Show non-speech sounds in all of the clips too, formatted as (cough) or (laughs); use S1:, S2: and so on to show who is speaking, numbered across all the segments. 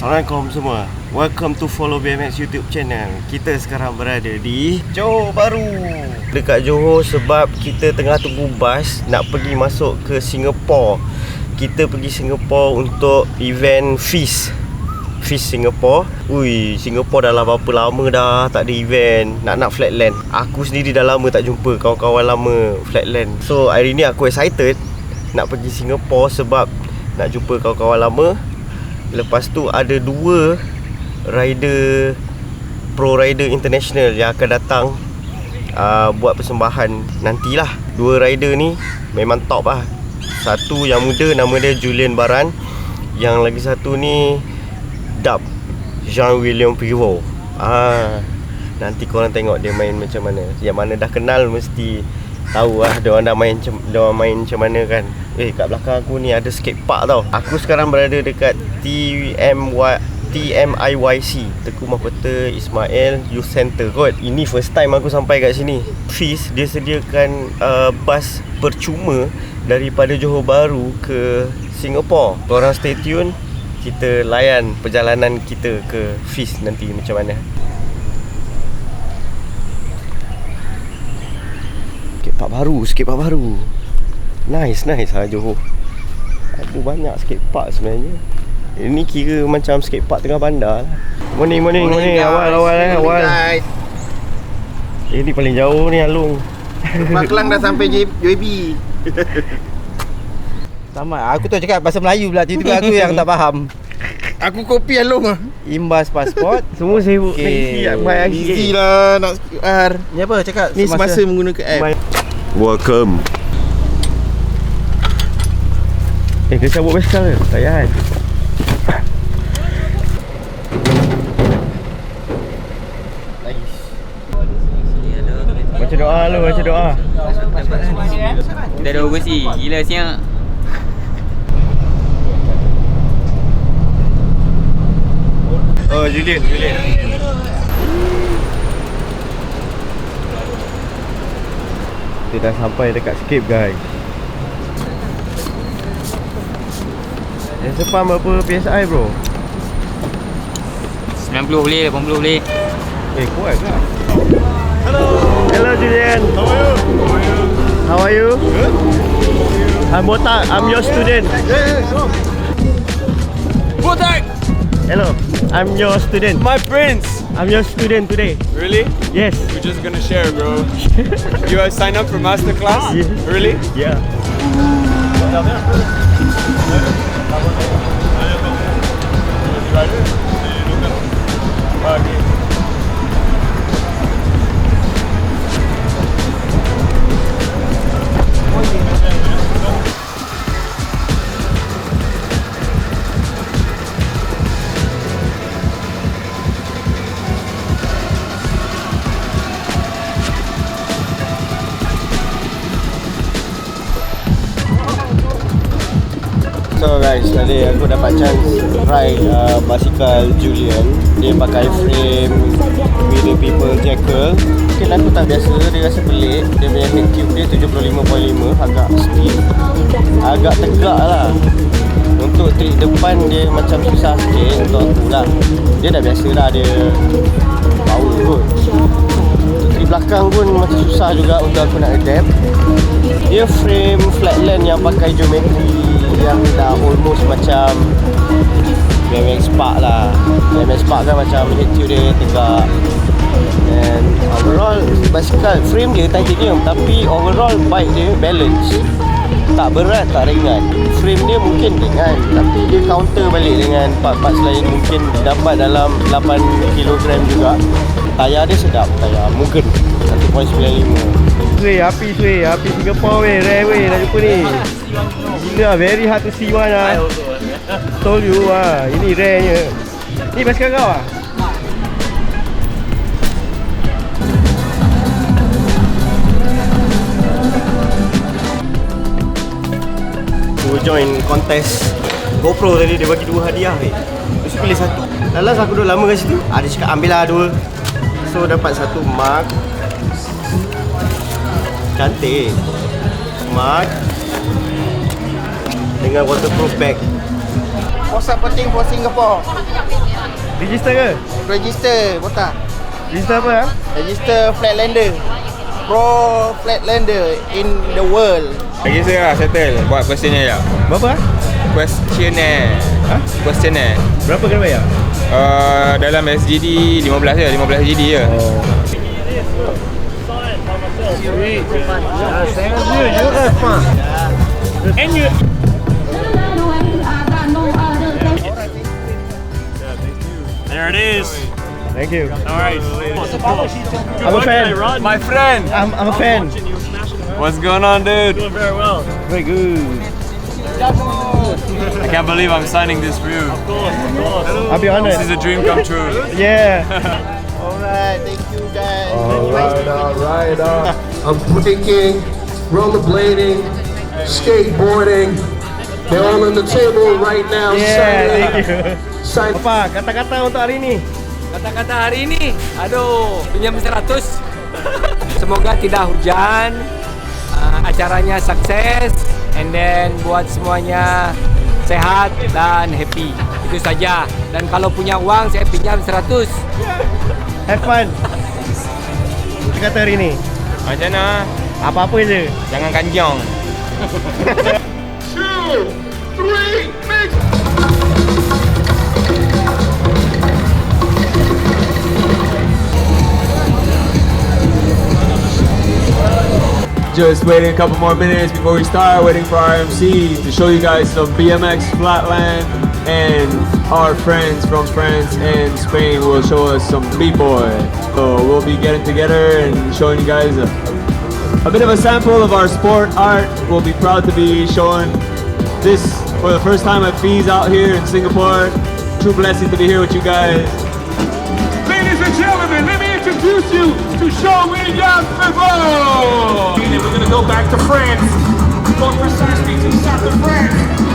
S1: Assalamualaikum semua. Welcome to Follow BMX YouTube channel. Kita sekarang berada di Johor Baru Dekat Johor sebab kita tengah tunggu bas Nak pergi masuk ke Singapore. Kita pergi Singapore untuk event FIS FIS Singapore. Ui, Singapore dah lah berapa lama dah tak ada event. Nak-nak flatland. Aku sendiri dah lama tak jumpa kawan-kawan lama flatland. So hari ni aku excited Nak pergi Singapore sebab Nak jumpa kawan-kawan lama Lepas tu ada dua rider pro rider international yang akan datang uh, buat persembahan nantilah. Dua rider ni memang top lah. Satu yang muda nama dia Julian Baran. Yang lagi satu ni Dub Jean William Pivot. Ah nanti korang tengok dia main macam mana. Yang mana dah kenal mesti tahu lah dia orang dah main dia orang main macam mana kan. Eh kat belakang aku ni ada skate park tau. Aku sekarang berada dekat TMY TMIYC Teku Mahkota Ismail Youth Center kot Ini first time aku sampai kat sini FIS dia sediakan uh, bas percuma Daripada Johor Bahru ke Singapore Korang stay tune Kita layan perjalanan kita ke FIS nanti macam mana Baru, skate park baru. Nice, nice lah Johor. Ada banyak skate park sebenarnya. Ini kira macam skate park tengah bandar lah. Morning, morning, morning, morning. Awal, awal, eh, awal.
S2: guys.
S1: Ini paling jauh ni Alung.
S2: Rumah Kelang dah sampai JB.
S3: Sama, aku tu cakap bahasa Melayu pula. Tiba-tiba aku yang tak faham.
S2: Aku kopi Along ah.
S3: Imbas pasport. (laughs)
S1: Semua sibuk. Okay. lagi
S2: Easy lah. Nak QR.
S3: Ni apa cakap
S2: Ni semasa menggunakan app.
S1: My- Welcome. Eh, dia cabut basikal ke? Tak payah kan? Baca doa lu, baca doa.
S4: Kita ada overseas Gila siap
S1: Oh, Julian, Julian Kita dah sampai dekat Scape guys Yang sepan berapa PSI bro?
S4: 90 boleh 80 boleh
S1: Eh, kuat ke? Hello Hello Julian How are you? How are you? Good I'm Botak, I'm your student
S5: Botak!
S1: Hello, I'm your student
S5: My prince!
S1: I'm your student today
S5: Really?
S1: Yes
S5: We're just gonna share, bro. you guys sign up for masterclass?
S1: Yeah.
S5: Really?
S1: Yeah So dapat chance ride uh, basikal Julian. Dia pakai frame the people jackal. Mungkin aku tak biasa, dia rasa pelik. Dia punya head tube dia 75.5 agak stiff Agak tegak lah. Untuk trik depan dia macam susah sikit untuk aku lah. Dia dah biasa lah dia power kot. Untuk trik belakang pun macam susah juga untuk aku nak adapt. Dia frame flatland yang pakai geometri yang dah almost macam BMX Park lah. BMX Park kan macam tube dia tegak. And overall basikal frame dia titanium tapi overall bike dia balance. Tak berat tak ringan. Frame dia mungkin ringan. Tapi dia counter balik dengan part-parts lain. Mungkin dapat dalam 8 kg juga. Tayar dia sedap. Tayar Mugen. 1.95 Weh, api weh, api Singapore weh, rare weh, nak jumpa ni. Gila, very hard to see one lah Told you lah, ini rare nya. Ni basikal kau ah? Aku join contest. GoPro tadi dia bagi dua hadiah weh. Mesti pilih satu. Lalas aku duduk lama kat situ. Ada cakap ambil lah dua. So dapat satu mug Cantik Mug Dengan waterproof bag
S2: Posa penting for Singapore.
S1: Register ke?
S2: Register, Posa.
S1: Register apa ah?
S2: Register Flatlander. Pro Flatlander in the world.
S5: Saya lah settle buat questionnaire lah.
S1: Berapa ah?
S5: Questionnaire.
S1: Ha?
S5: Questionnaire.
S1: Berapa kena bayar?
S5: Uh, dalam SGD 15 je, 15 SGD je.
S1: Oh.
S6: There it is.
S1: Thank you.
S6: All right.
S1: I'm a fan.
S5: My friend,
S1: I'm, I'm a fan.
S5: what's going on, dude?
S6: Doing very well.
S1: Very good.
S5: I can't believe I'm signing this for you.
S6: Of course, of course.
S1: I'll be honored.
S5: This is a dream come true.
S1: Yeah. (laughs)
S2: Alright, thank you guys.
S7: Alright, alright, alright. I'm breaking, rollerblading, skateboarding. They're all on the table right now.
S1: Yeah, thank you.
S7: sign-
S1: Apa kata-kata untuk hari ini?
S8: Kata-kata hari ini, aduh, pinjam 100. Semoga tidak hujan, uh, acaranya sukses, and then buat semuanya sehat dan happy. Itu saja. Dan kalau punya uang, saya pinjam 100.
S1: Have fun. Kata-kata hari ini.
S5: Macam mana?
S1: Apa-apa je.
S5: Jangan kanjong.
S7: Two, three, mix.
S9: Just waiting a couple more minutes before we start, waiting for our MC to show you guys some BMX Flatland and our friends from France and Spain will show us some B-boy. So we'll be getting together and showing you guys a, a bit of a sample of our sport art. We'll be proud to be showing this for the first time at Fees out here in Singapore. True blessing to be here with you guys.
S7: Ladies and gentlemen, let me introduce you to Jean-William Pivot. And we're gonna go back to France. More precisely to south of France.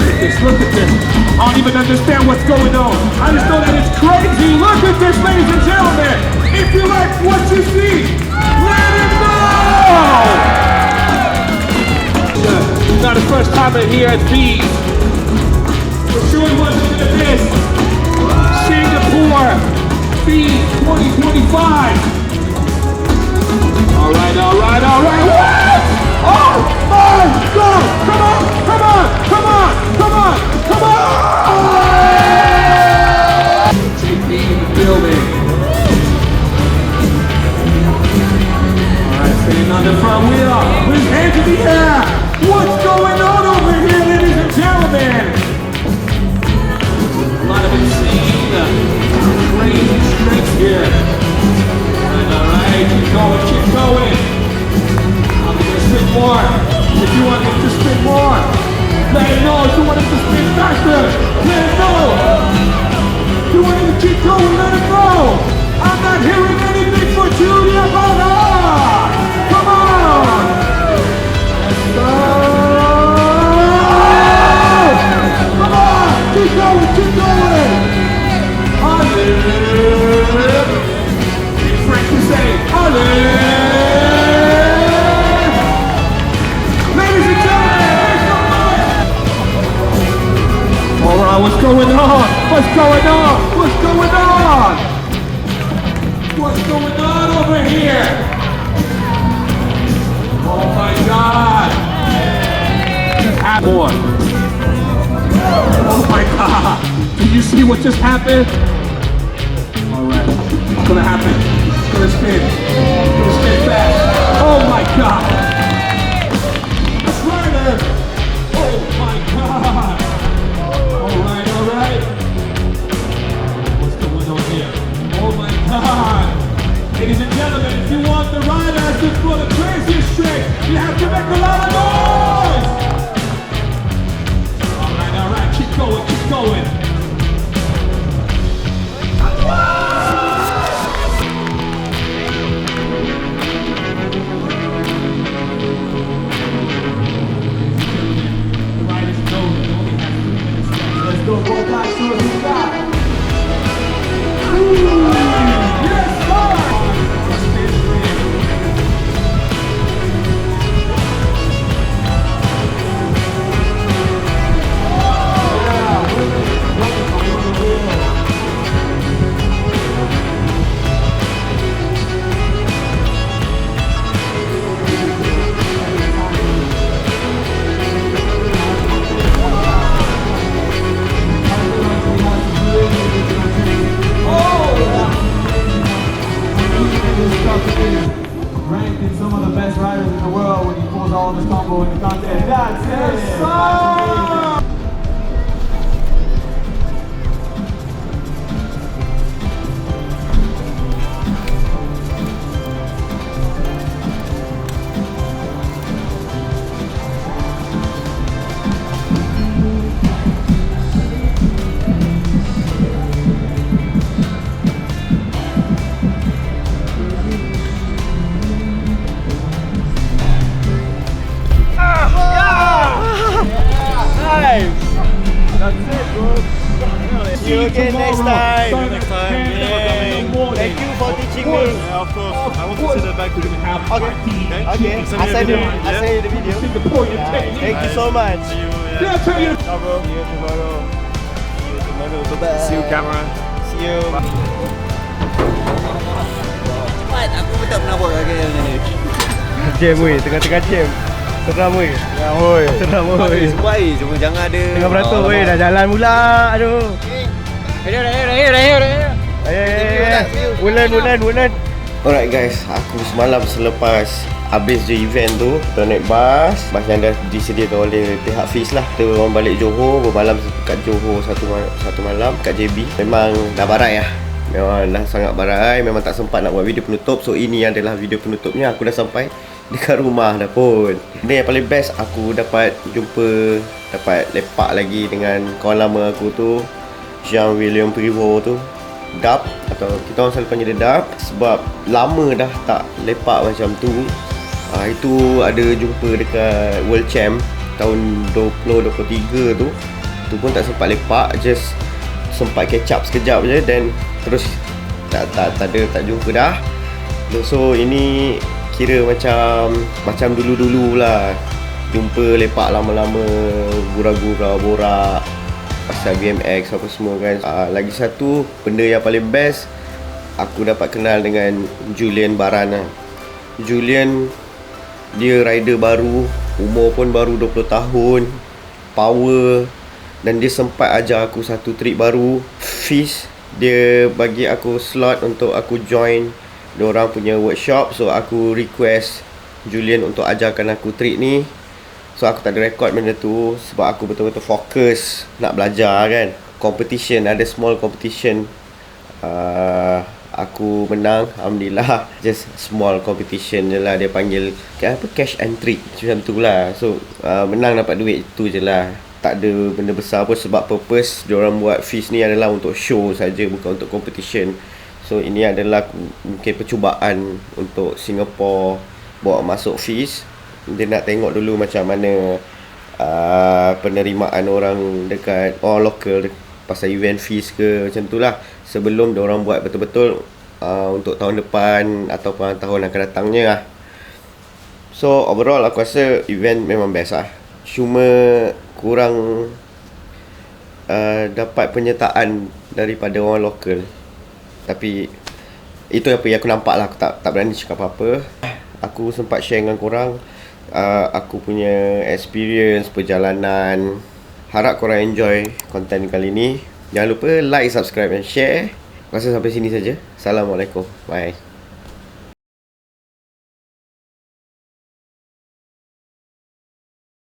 S7: Look at this, look at this. I don't even understand what's going on. I just know that it's crazy. Look at this, ladies and gentlemen. If you like what you see, let it go! Not the first time I'm here at Bees. Right, what's going on? What's going on? What's going on? What's going on over here? Oh my God! Have one. Oh my God! Did you see what just happened? All right, it's gonna happen. It's gonna spin. It's gonna spin fast. Oh my God!
S1: See you again next time. Next time. Thank you for teaching me.
S7: Yeah, of course. I want to send it back to you.
S1: Okay. Okay. I send you. I send you the video. Thank you so much.
S7: See you. Yeah.
S1: See you tomorrow. See you tomorrow. Bye.
S5: See you, camera.
S1: See you.
S3: Aku pun tak pernah buat lagi ni.
S1: Jam weh, tengah-tengah jam. Seram weh. Seram weh. Seram weh.
S3: Baik, cuma jangan ada.
S1: Tengah beratur weh, dah jalan pula. Aduh.
S8: Ayo, ayo. Ayo, ayo, ayo.
S1: Wulan, wulan, wulan. Alright guys, aku semalam selepas habis je event tu Kita naik bas. Bas yang dah disediakan oleh pihak Fiz lah. Kita orang balik Johor Bermalam kat Johor satu, ma- satu malam Kat JB Memang dah barai lah. Memang dah sangat barai. Memang tak sempat nak buat video penutup. So ini adalah video penutupnya. Aku dah sampai dekat rumah dah pun. Benda yang paling best Aku dapat jumpa Dapat lepak lagi dengan kawan lama aku tu Jean William Privo tu Dub Atau kita orang selalu panggil dia Dub Sebab lama dah tak lepak macam tu. Uh, Itu ada jumpa dekat World Champ Tahun 2023 tu. Tu pun tak sempat lepak Just sempat catch up sekejap je Dan terus tak, tak, tak ada tak jumpa dah. So ini kira macam Macam dulu-dulu lah. Jumpa lepak lama-lama Gurau-gurau, borak pasal BMX apa semua kan. Uh, lagi satu benda yang paling best aku dapat kenal dengan Julian Baran lah. Julian dia rider baru umur pun baru 20 tahun power dan dia sempat ajar aku satu trip baru. Fish dia bagi aku slot untuk aku join orang punya workshop. So aku request Julian untuk ajarkan aku trip ni So aku tak ada record benda tu Sebab aku betul-betul fokus Nak belajar kan? Competition Ada small competition. Uh, Aku menang Alhamdulillah. (laughs) Just small competition je lah. Dia panggil apa, Cash trick Macam tu lah. So uh, menang dapat duit tu je lah. Tak ada benda besar pun sebab purpose orang buat fees ni adalah untuk show saja bukan untuk competition. So ini adalah mungkin percubaan untuk Singapore bawa masuk fees dia nak tengok dulu macam mana uh, penerimaan orang dekat orang local pasal event fees ke macam tu lah. Sebelum dia orang buat betul-betul uh, untuk tahun depan ataupun tahun akan datangnya lah. So overall aku rasa event memang best lah. Cuma kurang uh, dapat penyertaan daripada orang lokal tapi itu apa yang aku nampak lah. Aku tak, tak berani cakap apa-apa. Aku sempat share dengan korang uh, aku punya experience perjalanan harap korang enjoy konten kali ni. Jangan lupa like subscribe dan share. Rasa sampai sini saja. Assalamualaikum. Bye